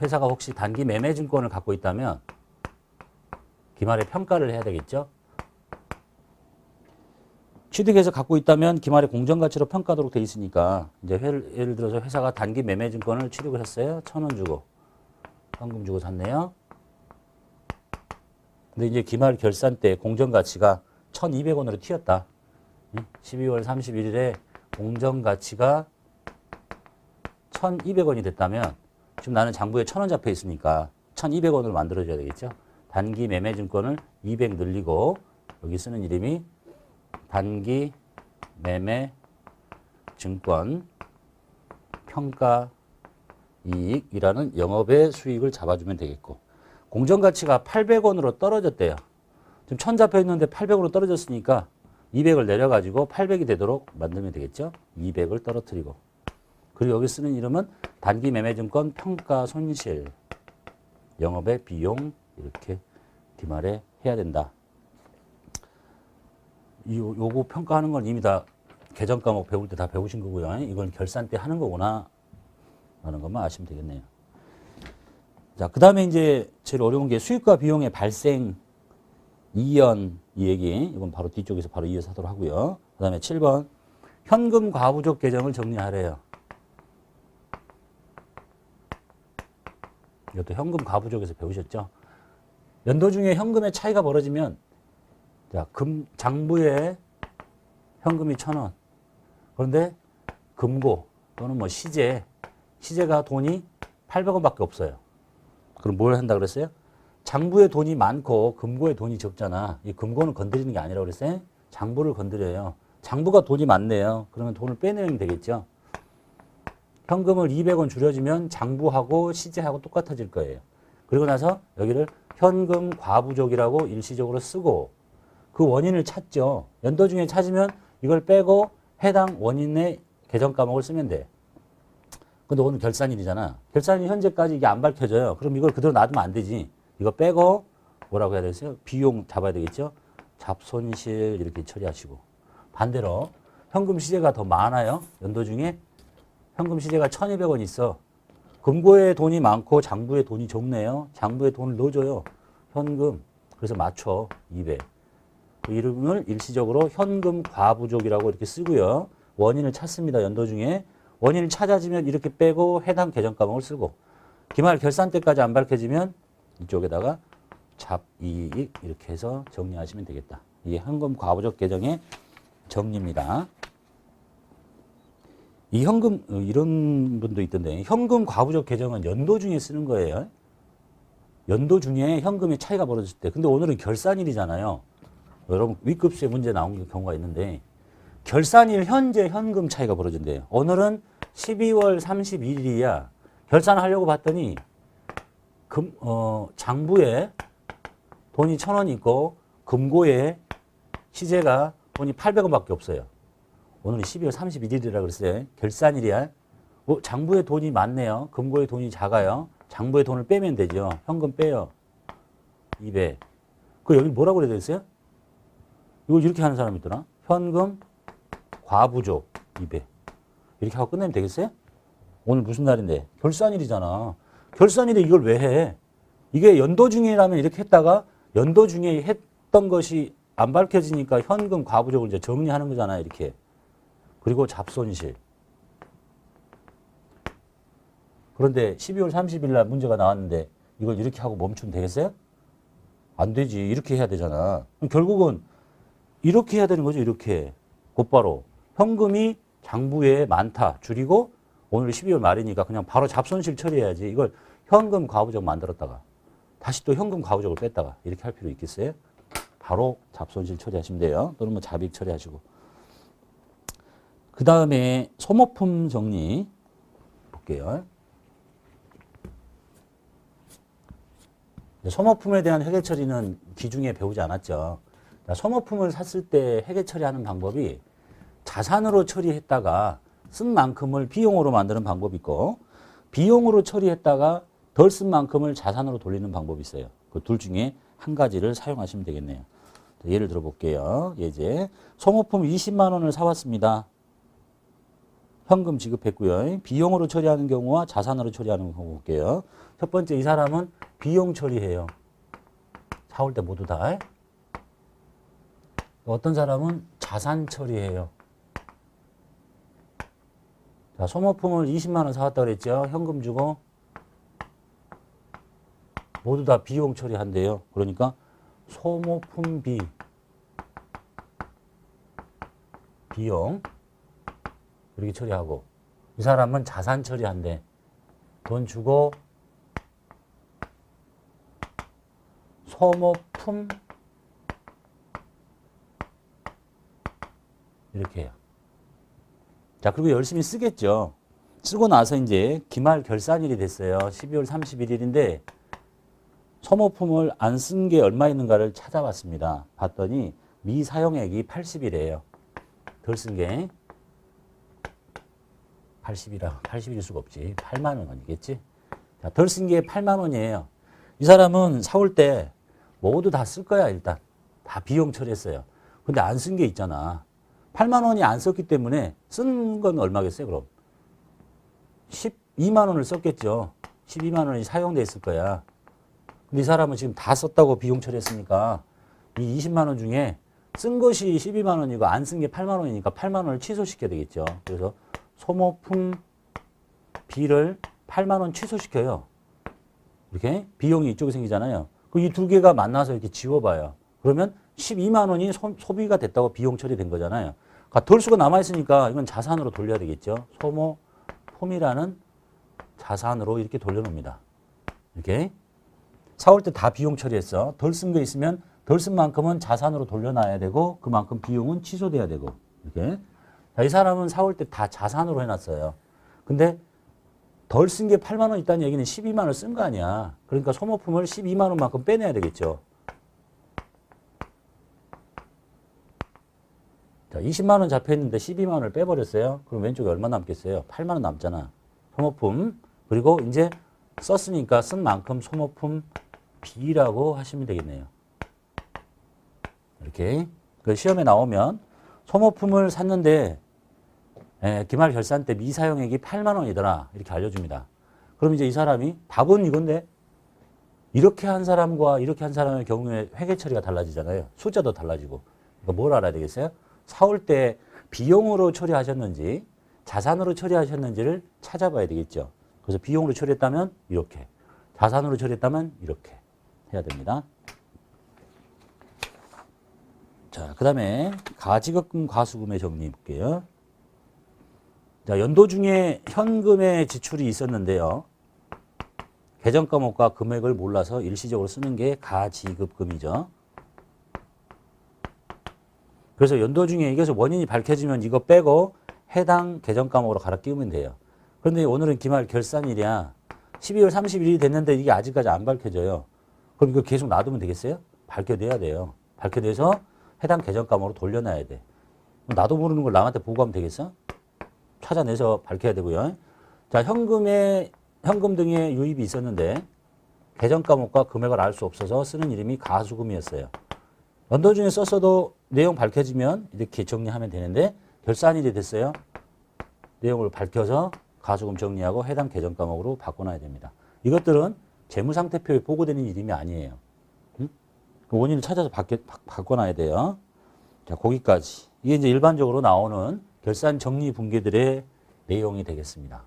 회사가 혹시 단기 매매 증권을 갖고 있다면 기말에 평가를 해야 되겠죠. 취득해서 갖고 있다면 기말에 공정가치로 평가하도록 돼 있으니까 이제 회, 예를 들어서 회사가 단기 매매 증권을 취득을 했어요. 천 원 주고 현금 주고 샀네요. 근데 이제 기말 결산 때 공정가치가 1,200원으로 튀었다. 12월 31일에 공정가치가 1,200원이 됐다면 지금 나는 장부에 1,000원 잡혀 있으니까 1,200원으로 만들어줘야 되겠죠. 단기 매매 증권을 200 늘리고 여기 쓰는 이름이 단기 매매 증권 평가 이익이라는 영업의 수익을 잡아주면 되겠고 공정가치가 800원으로 떨어졌대요. 지금 1000 잡혀 있는데 800으로 떨어졌으니까 200을 내려가지고 800이 되도록 만들면 되겠죠. 200을 떨어뜨리고 그리고 여기 쓰는 이름은 단기 매매증권 평가 손실 영업의 비용 이렇게 뒤말에 해야 된다. 이 요- 요거 평가하는 건 이미 다 개정 과목 배울 때 다 배우신 거고요. 이건 결산 때 하는 거구나 라는 것만 아시면 되겠네요. 자, 그 다음에 이제 제일 어려운 게 수익과 비용의 발생 이연 이 얘기 이건 바로 뒤쪽에서 바로 이어서 하도록 하고요. 그 다음에 7번 현금 과부족 계정을 정리하래요. 이것도 현금 과부족에서 배우셨죠? 연도 중에 현금의 차이가 벌어지면 자, 금 장부에 현금이 천 원. 그런데 금고 또는 뭐 시제 시제가 돈이 800원밖에 없어요. 그럼 뭘 한다 그랬어요? 장부에 돈이 많고 금고에 돈이 적잖아. 이 금고는 건드리는 게 아니라고 그랬어요. 장부를 건드려요. 장부가 돈이 많네요. 그러면 돈을 빼내면 되겠죠. 현금을 200원 줄여주면 장부하고 시제하고 똑같아질 거예요. 그리고 나서 여기를 현금 과부족이라고 일시적으로 쓰고 그 원인을 찾죠. 연도 중에 찾으면 이걸 빼고 해당 원인의 계정 과목을 쓰면 돼. 근데 오늘 결산일이잖아. 결산일 현재까지 이게 안 밝혀져요. 그럼 이걸 그대로 놔두면 안 되지. 이거 빼고 뭐라고 해야 되겠어요? 비용 잡아야 되겠죠? 잡손실 이렇게 처리하시고. 반대로 현금 시제가 더 많아요. 연도 중에 현금 시제가 1200원 있어. 금고에 돈이 많고 장부에 돈이 적네요. 장부에 돈을 넣어줘요. 현금. 그래서 맞춰. 200. 그 이름을 일시적으로 현금 과부족이라고 이렇게 쓰고요. 원인을 찾습니다. 연도 중에. 원인을 찾아지면 이렇게 빼고 해당 계정 과목을 쓰고 기말 결산 때까지 안 밝혀지면 이쪽에다가 잡이익 이렇게 해서 정리하시면 되겠다. 이게 현금 과부족 계정의 정리입니다. 이 현금 어, 이런 분도 있던데 현금 과부족 계정은 연도 중에 쓰는 거예요. 연도 중에 현금의 차이가 벌어질 때. 근데 오늘은 결산일이잖아요. 여러분 윗급수에 문제 나온 경우가 있는데 결산일 현재 현금 차이가 벌어진대요. 오늘은 12월 31일이야. 결산하려고 봤더니 금, 어, 장부에 돈이 천 원 있고 금고에 시제가 돈이 800원밖에 없어요. 오늘이 12월 31일이라 그랬어요. 결산일이야. 어, 장부에 돈이 많네요. 금고에 돈이 작아요. 장부에 돈을 빼면 되죠. 현금 빼요. 200. 그 여기 뭐라고 그래야 되겠어요? 이거 이렇게 하는 사람이 있더라. 현금 과부족 200. 이렇게 하고 끝내면 되겠어요? 오늘 무슨 날인데? 결산일이잖아. 결산일에 이걸 왜 해? 이게 연도 중이라면 이렇게 했다가 연도 중에 했던 것이 안 밝혀지니까 현금 과부족을 이제 정리하는 거잖아, 이렇게. 그리고 잡손실. 그런데 12월 30일 날 문제가 나왔는데 이걸 이렇게 하고 멈추면 되겠어요? 안 되지. 이렇게 해야 되잖아. 결국은 이렇게 해야 되는 거죠, 이렇게. 곧바로. 현금이 장부에 많다. 줄이고 오늘 12월 말이니까 그냥 바로 잡손실 처리해야지. 이걸 현금 과부족 만들었다가 다시 또 현금 과부족을 뺐다가 이렇게 할 필요 있겠어요? 바로 잡손실 처리하시면 돼요. 또는 뭐 잡익 처리하시고. 그 다음에 소모품 정리 볼게요. 소모품에 대한 회계 처리는 기중에 배우지 않았죠. 자, 소모품을 샀을 때 회계 처리하는 방법이 자산으로 처리했다가 쓴 만큼을 비용으로 만드는 방법이 있고 비용으로 처리했다가 덜 쓴 만큼을 자산으로 돌리는 방법이 있어요. 그 둘 중에 한 가지를 사용하시면 되겠네요. 자, 예를 들어 볼게요. 예제 소모품 20만 원을 사왔습니다. 현금 지급했고요. 비용으로 처리하는 경우와 자산으로 처리하는 경우 볼게요. 첫 번째 이 사람은 비용 처리해요. 사올 때 모두 다. 어떤 사람은 자산 처리해요. 자, 소모품을 20만 원 사왔다 그랬죠. 현금 주고 모두 다 비용 처리한대요. 그러니까 소모품비 비용 이렇게 처리하고 이 사람은 자산 처리한대. 돈 주고 소모품 이렇게 해요. 자, 그리고 열심히 쓰겠죠. 쓰고 나서 이제 기말 결산일이 됐어요. 12월 31일인데 소모품을 안 쓴 게 얼마 있는가를 찾아봤습니다. 봤더니 미사용액이 80이래요. 덜 쓴 게 80이라 80일 수가 없지. 8만 원이겠지. 자, 덜 쓴 게 8만 원이에요. 이 사람은 사올 때 모두 다 쓸 거야, 일단. 다 비용 처리했어요. 근데 안 쓴 게 있잖아. 8만 원이 안 썼기 때문에 쓴 건 얼마겠어요, 그럼? 12만 원을 썼겠죠. 12만 원이 사용돼 있을 거야. 근데 이 사람은 지금 다 썼다고 비용 처리했으니까 이 20만 원 중에 쓴 것이 12만 원이고 안 쓴 게 8만 원이니까 8만 원을 취소시켜야 되겠죠. 그래서 소모품 비를 8만 원 취소시켜요. 이렇게 비용이 이쪽에 생기잖아요. 그 이 두 개가 만나서 이렇게 지워봐요. 그러면 12만 원이 소, 소비가 됐다고 비용 처리된 거잖아요. 그러니까 덜 수가 남아있으니까 이건 자산으로 돌려야 되겠죠. 소모품이라는 자산으로 이렇게 돌려놓습니다. 이렇게. 사올 때 다 비용 처리했어. 덜쓴거 있으면 덜 쓴 만큼은 자산으로 돌려놔야 되고 그만큼 비용은 취소돼야 되고 이렇게. 자, 이 사람은 사올 때 다 자산으로 해놨어요. 근데 덜 쓴 게 8만 원 있다는 얘기는 12만 원을 쓴거 아니야. 그러니까 소모품을 12만 원만큼 빼내야 되겠죠. 자, 20만 원 잡혀 있는데 12만 원을 빼버렸어요. 그럼 왼쪽에 얼마 남겠어요? 8만 원 남잖아. 소모품. 그리고 이제 썼으니까 쓴 만큼 소모품 B라고 하시면 되겠네요. 이렇게. 그 시험에 나오면 소모품을 샀는데 예, 기말 결산 때 미사용액이 8만 원이더라. 이렇게 알려줍니다. 그럼 이제 이 사람이 답은 이건데 이렇게 한 사람과 이렇게 한 사람의 경우에 회계 처리가 달라지잖아요. 숫자도 달라지고. 그러니까 뭘 알아야 되겠어요? 사올 때 비용으로 처리하셨는지 자산으로 처리하셨는지를 찾아봐야 되겠죠. 그래서 비용으로 처리했다면 이렇게, 자산으로 처리했다면 이렇게 해야 됩니다. 자, 그 다음에 가지급금 과수금의 정리 볼게요. 자, 연도 중에 현금의 지출이 있었는데요. 계정 과목과 금액을 몰라서 일시적으로 쓰는 게 가지급금이죠. 그래서 연도 중에 이것서 원인이 밝혀지면 이거 빼고 해당 계정 과목으로 갈아 끼우면 돼요. 그런데 오늘은 기말 결산일이야. 12월 31일이 됐는데 이게 아직까지 안 밝혀져요. 그럼 이거 계속 놔두면 되겠어요? 밝혀내야 돼요. 밝혀내서 해당 계정 과목으로 돌려놔야 돼. 나도 모르는 걸 남한테 보고하면 되겠어? 찾아내서 밝혀야 되고요. 자, 현금에 현금 등의 유입이 있었는데 계정 과목과 금액을 알 수 없어서 쓰는 이름이 가수금이었어요. 연도 중에 썼어도 내용 밝혀지면 이렇게 정리하면 되는데 결산일이 됐어요. 내용을 밝혀서 가수금 정리하고 해당 계정 과목으로 바꿔놔야 됩니다. 이것들은 재무상태표에 보고되는 이름이 아니에요. 응? 그 원인을 찾아서 바뀌, 바, 바꿔놔야 돼요. 자, 거기까지. 이게 이제 일반적으로 나오는 결산 정리 분기들의 내용이 되겠습니다.